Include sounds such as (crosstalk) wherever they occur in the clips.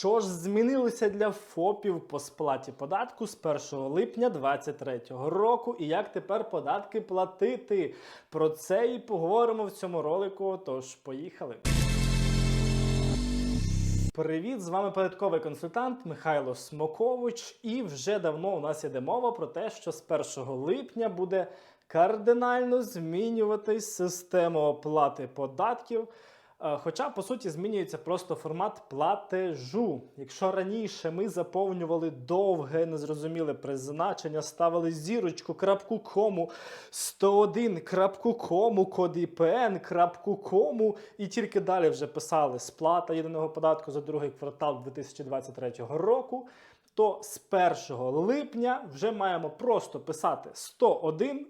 Що ж змінилося для ФОПів по сплаті податку з 1 липня 2023 року і як тепер податки платити? Про це і поговоримо в цьому ролику. Тож поїхали. Привіт, з вами податковий консультант Михайло Смокович. І вже давно у нас іде мова про те, що з 1 липня буде кардинально змінюватись система оплати податків. Е, Хоча, по суті, змінюється просто формат платежу. Якщо раніше ми заповнювали довге, незрозуміле призначення, ставили зірочку, крапку кому, 101, крапку кому, код ІПН, крапку кому, і тільки далі вже писали сплата єдиного податку за другий квартал 2023 року, то з 1 липня вже маємо просто писати 101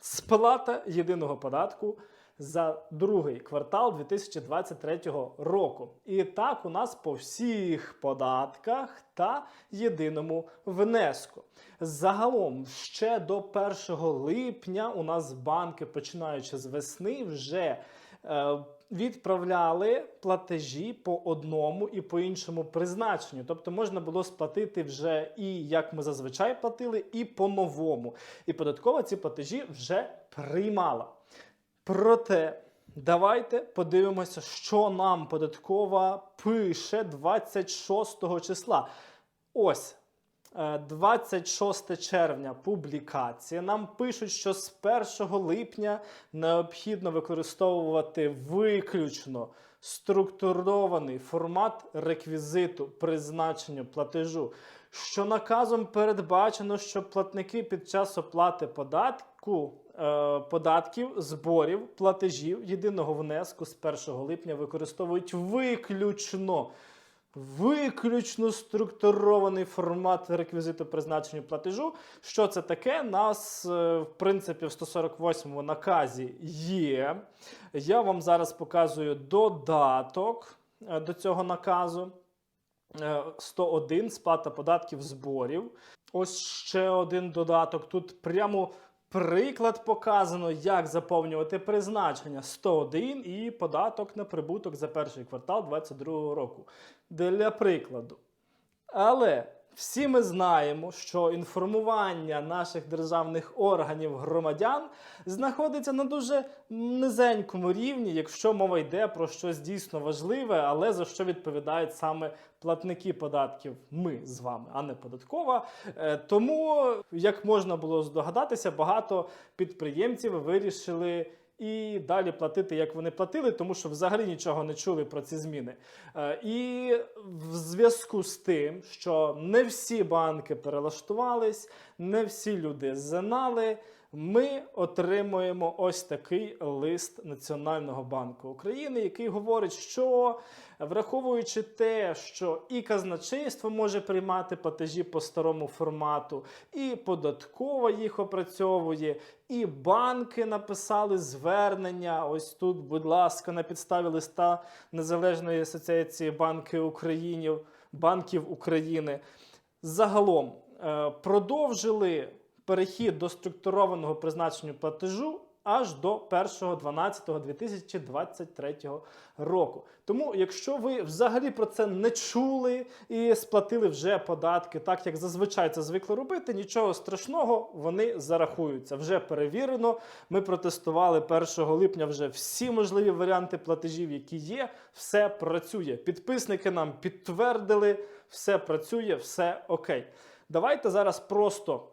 сплата єдиного податку за другий квартал 2023 року. І так у нас по всіх податках та єдиному внеску. Загалом ще до 1 липня у нас банки, починаючи з весни, вже е, відправляли платежі по одному і по іншому призначенню. Тобто можна було сплатити вже і як ми зазвичай платили, і по-новому. І податкова ці платежі вже приймала. Проте давайте подивимося, що нам податкова пише 26 числа. Ось. е, 26 червня публікація. Нам пишуть, що з 1 липня необхідно використовувати виключно структурований формат реквізиту призначення платежу, що наказом передбачено, що платники під час оплати податку е, податків, зборів, платежів єдиного внеску з 1 липня використовують виключно. Виключно структурований формат реквізиту призначення платежу. Що це таке? Нас, е, в принципі, в 148-му наказі є. Я вам зараз показую додаток е, до цього наказу. Е, 101 сплата податків зборів. Ось ще один додаток. Тут прямо приклад показано, як заповнювати призначення 101 і податок на прибуток за перший квартал 2022 року. Для прикладу. Але всі ми знаємо, що інформування наших державних органів громадян знаходиться на дуже низенькому рівні, якщо мова йде про щось дійсно важливе, але за що відповідають саме платники податків, ми з вами, а не податкова. Е, Тому, як можна було здогадатися, багато підприємців вирішили. І далі платити, як вони платили, тому що взагалі нічого не чули про ці зміни. Е, І в зв'язку з тим, що не всі банки перелаштувались, не всі люди знали, ми отримуємо ось такий лист Національного банку України, який говорить, що враховуючи те, що і казначейство може приймати платежі по старому формату, і податкова їх опрацьовує, і банки написали звернення. Ось тут, будь ласка, на підставі листа Незалежної асоціації банки України, банків України. Загалом е, продовжили перехід до структурованого призначення платежу аж до 1.12.2023 року. Тому, якщо ви взагалі про це не чули і сплатили вже податки, так як зазвичай це звикли робити, нічого страшного, вони зарахуються. Вже перевірено. Ми протестували 1 липня вже всі можливі варіанти платежів, які є. Все працює. Підписники нам підтвердили, все працює, все окей. Давайте зараз просто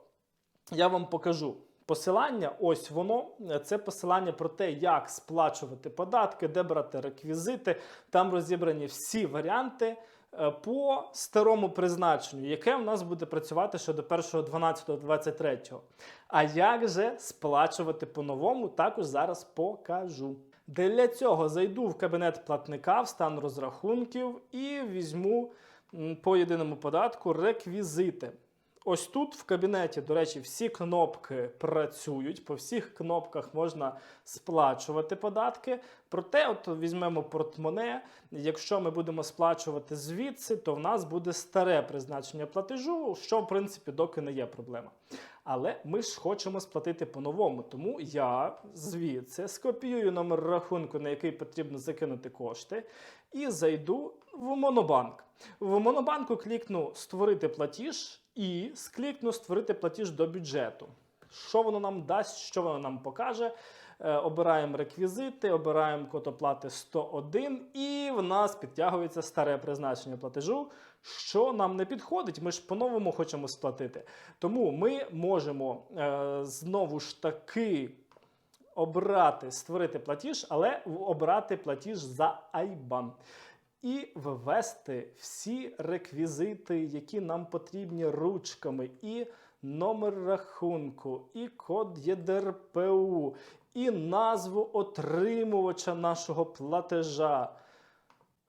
я вам покажу. Посилання, ось воно. Це посилання про те, як сплачувати податки, де брати реквізити. Там розібрані всі варіанти е, по старому призначенню, яке в нас буде працювати ще до 1.12.23. А як же сплачувати по-новому, також зараз покажу. Для цього зайду в кабінет платника в стан розрахунків і візьму по єдиному податку реквізити. Ось тут в кабінеті, до речі, всі кнопки працюють. По всіх кнопках можна сплачувати податки. Проте, от візьмемо портмоне. Якщо ми будемо сплачувати звідси, то в нас буде старе призначення платежу, що в принципі доки не є проблема. Але ми ж хочемо сплатити по-новому. Тому я звідси скопіюю номер рахунку, на який потрібно закинути кошти, і зайду в Монобанк. В Монобанку клікну Створити платіж і склікну Створити платіж до бюджету. Що воно нам дасть, що воно нам покаже? Е, Обираємо реквізити, обираємо код оплати 101, і в нас підтягується старе призначення платежу, що нам не підходить. Ми ж по-новому хочемо сплатити. Тому ми можемо е, знову ж таки обрати створити платіж, але обрати платіж за IBAN. І ввести всі реквізити, які нам потрібні ручками, і номер рахунку, і код ЄДРПУ, і назву отримувача нашого платежа.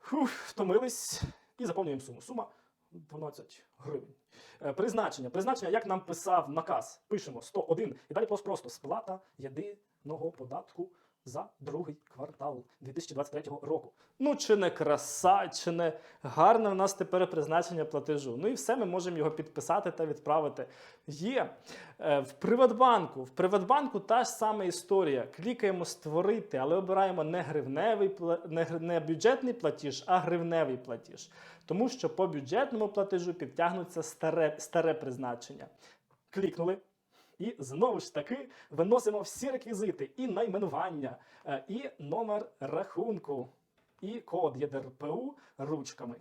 Фух, втомились і заповнюємо суму. Сума 12 гривень. Е, Призначення. Призначення, як нам писав наказ. Пишемо 101 і далі просто сплата єдиного податку за другий квартал 2023 року. Ну, чи не краса, чи не гарне в нас тепер призначення платежу. Ну і все, ми можемо його підписати та відправити. Є Е, в Приватбанку. В Приватбанку та ж сама історія. Клікаємо створити, але обираємо не гривневий не бюджетний платіж, а гривневий платіж. Тому що по бюджетному платежу підтягнуться старе, старе призначення. Клікнули. І знову ж таки виносимо всі реквізити, і найменування, е, і номер рахунку, і код ЄДРПУ ручками.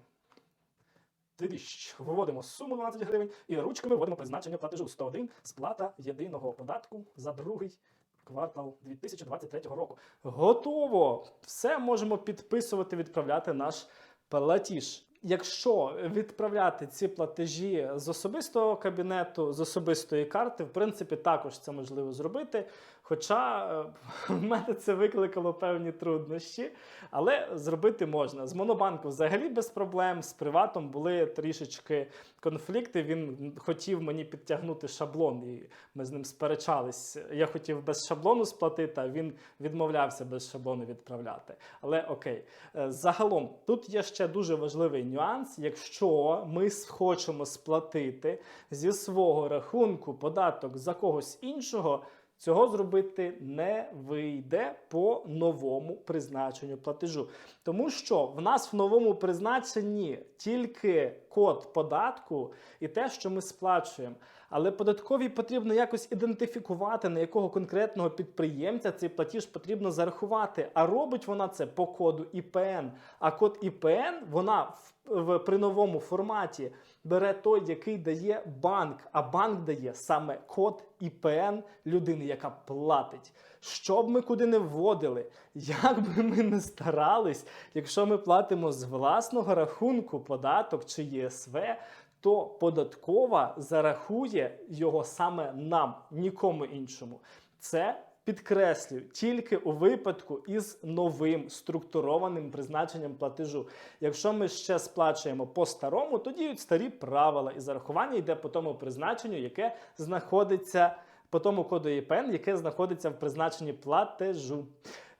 Тидищ. Виводимо суму 12 гривень і ручками вводимо призначення платежу 101 сплата єдиного податку за другий квартал 2023 року. Готово! Все можемо підписувати, відправляти наш платіж. Якщо відправляти ці платежі з особистого кабінету, з особистої карти, в принципі, також це можливо зробити. Хоча е, (laughs) в мене це викликало певні труднощі, але зробити можна. З Монобанку взагалі без проблем. З приватом були трішечки конфлікти. Він хотів мені підтягнути шаблон, і ми з ним сперечались. Я хотів без шаблону сплатити, а він відмовлявся без шаблону відправляти. Але окей, Е, загалом тут є ще дуже важливий нюанс. Якщо ми хочемо сплатити зі свого рахунку податок за когось іншого. Цього зробити не вийде по новому призначенню платежу. Тому що в нас в новому призначенні тільки код податку і те, що ми сплачуємо. Але податковій потрібно якось ідентифікувати, на якого конкретного підприємця цей платіж потрібно зарахувати. А робить вона це по коду ІПН. А код ІПН вона в, в при новому форматі бере той, який дає банк. А банк дає саме код ІПН людини, яка платить. Що б ми куди не вводили, як би ми не старались, якщо ми платимо з власного рахунку податок чи ЄСВ, то податкова зарахує його саме нам, нікому іншому. Це підкреслюю тільки у випадку із новим структурованим призначенням платежу. Якщо ми ще сплачуємо по старому, то діють старі правила, і зарахування йде по тому призначенню, яке знаходиться по тому коду ЄПН, яке знаходиться в призначенні платежу.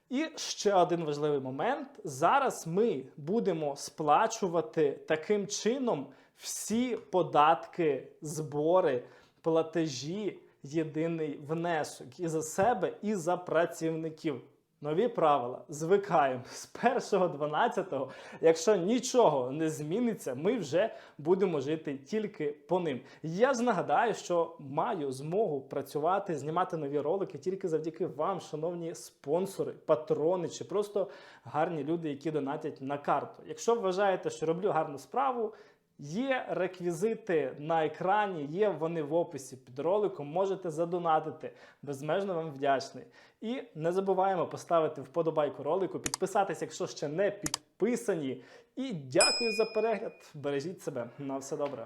І ще один важливий момент: зараз ми будемо сплачувати таким чином всі податки, збори, платежі, єдиний внесок і за себе, і за працівників. Нові правила звикаємо з 1.12, якщо нічого не зміниться, ми вже будемо жити тільки по ним. Я ж нагадаю, що маю змогу працювати, знімати нові ролики тільки завдяки вам, шановні спонсори, патрони чи просто гарні люди, які донатять на карту. Якщо вважаєте, що роблю гарну справу. Є реквізити на екрані, є вони в описі під роликом. Можете задонатити. Безмежно вам вдячний. І не забуваємо поставити вподобайку ролику, підписатись, якщо ще не підписані. І дякую за перегляд. Бережіть себе. На все добре.